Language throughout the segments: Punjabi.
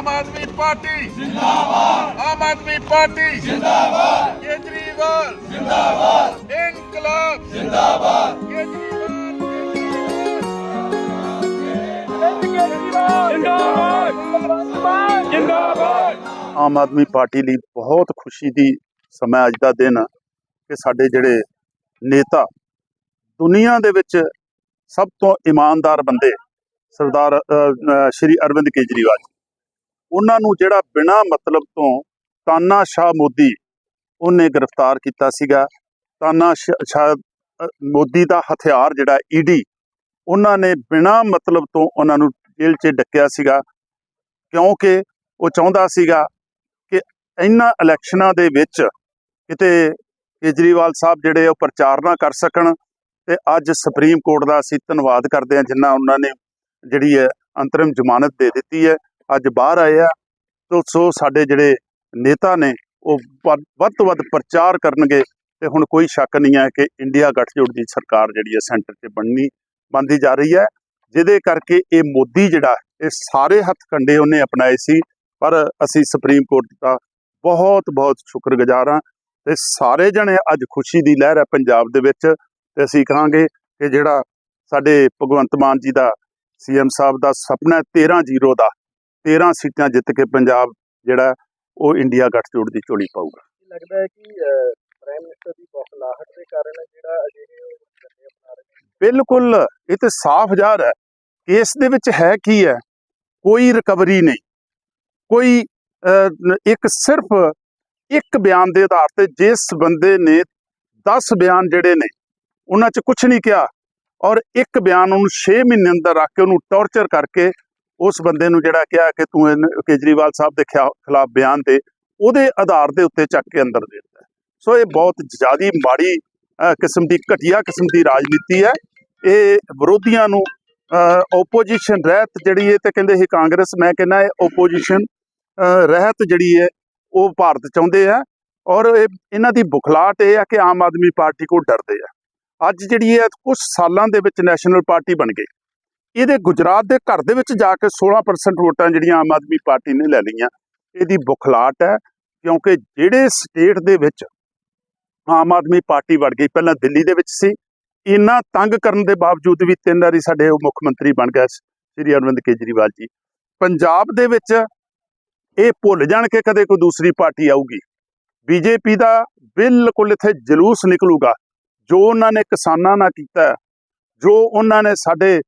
ਆਮ ਆਦਮੀ ਪਾਰਟੀ। ਜਿੰਦਾਬਾਦ ਆਮ ਆਦਮੀ ਪਾਰਟੀ। ਜਿੰਦਾਬਾਦ ਕੇਜਰੀਵਾਲ। ਜਿੰਦਾਬਾਦ ਇਨਕਲਾਬ। ਜਿੰਦਾਬਾਦ ਕੇਜਰੀਵਾਲ। ਆਮ ਆਦਮੀ ਪਾਰਟੀ ਲਈ ਬਹੁਤ ਖੁਸ਼ੀ ਦੀ ਸਮਾਂ ਅੱਜ ਦਾ ਦਿਨ ਕਿ ਸਾਡੇ ਜਿਹੜੇ ਨੇਤਾ ਦੁਨੀਆ ਦੇ ਵਿੱਚ ਸਭ ਤੋਂ ਇਮਾਨਦਾਰ ਬੰਦੇ ਸਰਦਾਰ ਸ਼੍ਰੀ ਅਰਵਿੰਦ ਕੇਜਰੀਵਾਲ ਜੀ, ਉਹਨਾਂ ਨੂੰ ਜਿਹੜਾ ਬਿਨਾ ਮਤਲਬ ਤੋਂ ਤਾਨਾ ਸ਼ਾਹ ਮੋਦੀ ਉਹਨੇ ਗ੍ਰਿਫਤਾਰ ਕੀਤਾ ਸੀਗਾ। ਤਾਨਾ ਸ਼- ਸ਼ਾਹ ਮੋਦੀ ਦਾ ਹਥਿਆਰ ਜਿਹੜਾ ਈਡੀ ਉਹਨਾਂ ਨੇ ਬਿਨਾ ਮਤਲਬ ਤੋਂ ਉਹਨਾਂ ਨੂੰ ਜੇਲ੍ਹ 'ਚ ਡੱਕਿਆ ਸੀਗਾ। ਕਿਉਂਕਿ ਉਹ ਚਾਹੁੰਦਾ ਸੀਗਾ ਕਿ ਇਹਨਾਂ ਇਲੈਕਸ਼ਨਾਂ ਦੇ ਵਿੱਚ ਕਿਤੇ ਕੇਜਰੀਵਾਲ ਸਾਹਿਬ ਜਿਹੜੇ ਉਹ ਪ੍ਰਚਾਰ ਨਾ ਕਰ ਸਕਣ ਤੇ ਅੱਜ ਸੁਪਰੀਮ ਕੋਰਟ ਦਾ ਅਸੀਂ ਧੰਨਵਾਦ ਕਰਦੇ ਹਾਂ ਜਿੰਨਾ ਉਹਨਾਂ ਨੇ ਜਿਹੜੀ ਹੈ ਅੰਤਰਿਮ ਜ਼ਮਾਨਤ ਦੇ ਦਿੱਤੀ ਹੈ। ਅੱਜ ਬਾਹਰ ਆਏ ਆ, ਤੋ ਸੋ ਸਾਡੇ ਜਿਹੜੇ ਨੇਤਾ ਨੇ, ਉਹ ਵੱਧ ਵੱਧ ਤੋਂ ਵੱਧ ਪ੍ਰਚਾਰ ਕਰਨਗੇ, ਤੇ ਹੁਣ ਕੋਈ ਸ਼ੱਕ ਨਹੀਂ ਹੈ ਕਿ ਇੰਡੀਆ ਗੱਠਜੋੜ ਦੀ ਸਰਕਾਰ ਜਿਹੜੀ ਹੈ ਸੈਂਟਰ 'ਤੇ ਬਣਨੀ, ਬਣਦੀ ਜਾ ਰਹੀ ਹੈ। ਜਿਹਦੇ ਕਰਕੇ ਇਹ ਮੋਦੀ ਜਿਹੜਾ, ਇਹ ਸਾਰੇ ਹੱਥ ਕੰਡੇ ਉਹਨੇ ਅਪਣਾਏ ਸੀ, ਪਰ ਅਸੀਂ ਸੁਪਰੀਮ ਕੋਰਟ ਦਾ ਬਹੁਤ ਬਹੁਤ ਸ਼ੁਕਰਗੁਜ਼ਾਰ ਹਾਂ, ਤੇ ਸਾਰੇ ਜਣੇ ਅੱਜ ਖੁਸ਼ੀ ਦੀ ਲਹਿਰ ਹੈ ਪੰਜਾਬ ਦੇ ਵਿੱਚ, ਤੇ ਅਸੀਂ ਕਹਾਂਗੇ ਕਿ ਜਿਹੜਾ ਸਾਡੇ ਭਗਵੰਤ ਮਾਨ ਜੀ ਦਾ ਸੀਐਮ ਸਾਹਿਬ ਦਾ ਸੁਪਨਾ ਹੈ 13-0 ਦਾ 13 ਸੀਟਾਂ ਜਿੱਤ ਕੇ ਪੰਜਾਬ ਜਿਹੜਾ ਉਹ ਇੰਡੀਆ ਗੱਠਜੋੜ ਦੀ ਝੋਲੀ ਪਾਊਗਾ। ਲੱਗਦਾ ਹੈ ਕਿ ਪ੍ਰਾਈਮ ਮਿਨਿਸਟਰ ਦੀ ਬਖਲਾਹਟ ਦੇ ਕਾਰਨ ਜਿਹੜਾ ਅਜਿਹੇ ਉਹ ਝੰਡੇ ਅਪਣਾ ਰਹੇ ਨੇ? ਬਿਲਕੁਲ ਇਹ ਤੇ ਸਾਫ਼ ਜ਼ਾਹਰ ਹੈ। ਕਿ ਇਸ ਦੇ ਵਿੱਚ ਹੈ ਕੀ ਹੈ? ਕੋਈ ਰਿਕਵਰੀ ਨਹੀਂ। ਕੋਈ ਇੱਕ ਸਿਰਫ ਇੱਕ ਬਿਆਨ ਦੇ ਆਧਾਰ ਤੇ ਜਿਸ ਬੰਦੇ ਨੇ 10 ਬਿਆਨ ਜਿਹੜੇ ਨੇ ਉਹਨਾਂ 'ਚ ਕੁਝ ਨਹੀਂ ਕਿਹਾ ਔਰ ਇੱਕ ਬਿਆਨ ਉਹਨੂੰ 6 ਮਹੀਨੇ ਅੰਦਰ ਰੱਖ ਕੇ ਉਹਨੂੰ ਟੌਰਚਰ ਕਰਕੇ ਉਸ ਬੰਦੇ ਨੂੰ ਜਿਹੜਾ ਕਿਹਾ ਕਿ ਤੂੰ ਇਹਨ- ਕੇਜਰੀਵਾਲ ਸਾਹਿਬ ਦੇ ਖਿਲਾਫ ਬਿਆਨ ਦੇ, ਉਹਦੇ ਆਧਾਰ ਦੇ ਉੱਤੇ ਚੱਕ ਕੇ ਅੰਦਰ ਦੇ ਦਿੱਤਾ ਸੋ ਇਹ ਬਹੁਤ ਜ਼ਿਆਦੀ ਮਾੜੀ ਕਿਸਮ ਦੀ, ਘਟੀਆ ਕਿਸਮ ਦੀ ਰਾਜਨੀਤੀ ਹੈ। ਇਹ ਵਿਰੋਧੀਆਂ ਨੂੰ ਓਪੋਜੀਸ਼ਨ ਰਹਿਤ ਜਿਹੜੀ ਹੈ ਤੇ ਕਹਿੰਦੇ ਇਹ ਕਾਂਗਰਸ, ਮੈਂ ਕਹਿੰਦਾ ਇਹ ਓਪੋਜੀਸ਼ਨ ਰਹਿਤ ਜਿਹੜੀ ਹੈ ਉਹ ਭਾਰਤ ਚਾਹੁੰਦੇ ਆ। ਔਰ ਇਹ, ਇਹਨਾਂ ਦੀ ਬੁਖਲਾਟ ਇਹ ਆ ਕਿ ਆਮ ਆਦਮੀ ਪਾਰਟੀ ਕੋਲ ਡਰਦੇ ਆ। ਅੱਜ ਜਿਹੜੀ ਹੈ ਕੁਝ ਸਾਲਾਂ ਦੇ ਵਿੱਚ ਨੈਸ਼ਨਲ ਪਾਰਟੀ ਬਣ ਗਈ। ਇਹਦੇ ਗੁਜਰਾਤ ਦੇ ਘਰ ਦੇ ਵਿੱਚ ਜਾ ਕੇ 16% ਵੋਟਾਂ ਜਿਹੜੀਆਂ ਆਮ ਆਦਮੀ ਪਾਰਟੀ ਨੇ ਲੈ ਲਈਆਂ। ਇਹਦੀ ਬੁਖਲਾਟ ਹੈ, ਕਿਉਂਕਿ ਜਿਹੜੇ ਸਟੇਟ ਦੇ ਵਿੱਚ ਆਮ ਆਦਮੀ ਪਾਰਟੀ ਵੜ ਗਈ, ਪਹਿਲਾਂ ਦਿੱਲੀ ਦੇ ਵਿੱਚ ਸੀ। ਇੰਨਾ ਤੰਗ ਕਰਨ ਦੇ ਬਾਵਜੂਦ ਵੀ ਤਿੰਨ ਵਾਰੀ ਸਾਡੇ ਉਹ ਮੁੱਖ ਮੰਤਰੀ ਬਣ ਗਿਆ ਸ੍ਰੀ ਅਰਵਿੰਦ ਕੇਜਰੀਵਾਲ ਜੀ। ਪੰਜਾਬ ਦੇ ਵਿੱਚ ਇਹ ਭੁੱਲ ਜਾਣ ਕੇ ਕਦੇ ਕੋਈ ਦੂਸਰੀ ਪਾਰਟੀ ਆਊਗੀ। ਬੀਜੇਪੀ ਦਾ ਬਿਲਕੁਲ ਇੱਥੇ ਜਲੂਸ ਨਿਕਲੂਗਾ। ਜੋ ਉਹਨਾਂ ਨੇ ਕਿਸਾਨਾਂ ਨਾਲ ਕੀਤਾ, ਜੋ ਉਹਨਾਂ ਨੇ ਸਾਡੇ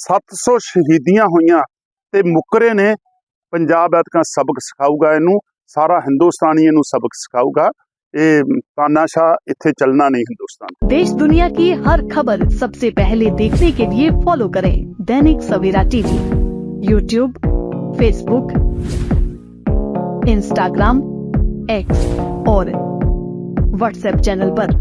700 ਸ਼ਹੀਦੀਆਂ ਹੋਈਆਂ ਤੇ ਮੁਕਰੇ ਨੇ ਪੰਜਾਬ ਐਤਕਾਂ ਸਬਕ ਸਿਖਾਊਗਾ ਇਹਨੂੰ ਸਾਰਾ ਹਿੰਦੁਸਤਾਨ ਹੀ ਇਹਨੂੰ ਸਬਕ ਸਿਖਾਊਗਾ ਇਹ ਤਾਨਾਸ਼ਾਹ ਇੱਥੇ ਚੱਲਣਾ ਨਹੀਂ ਹਿੰਦੁਸਤਾਨ देश दुनिया की हर खबर सबसे पहले देखने के लिए फॉलो करें Dainik Savera TV YouTube Facebook Instagram X और व्हाट्सएप चैनल पर।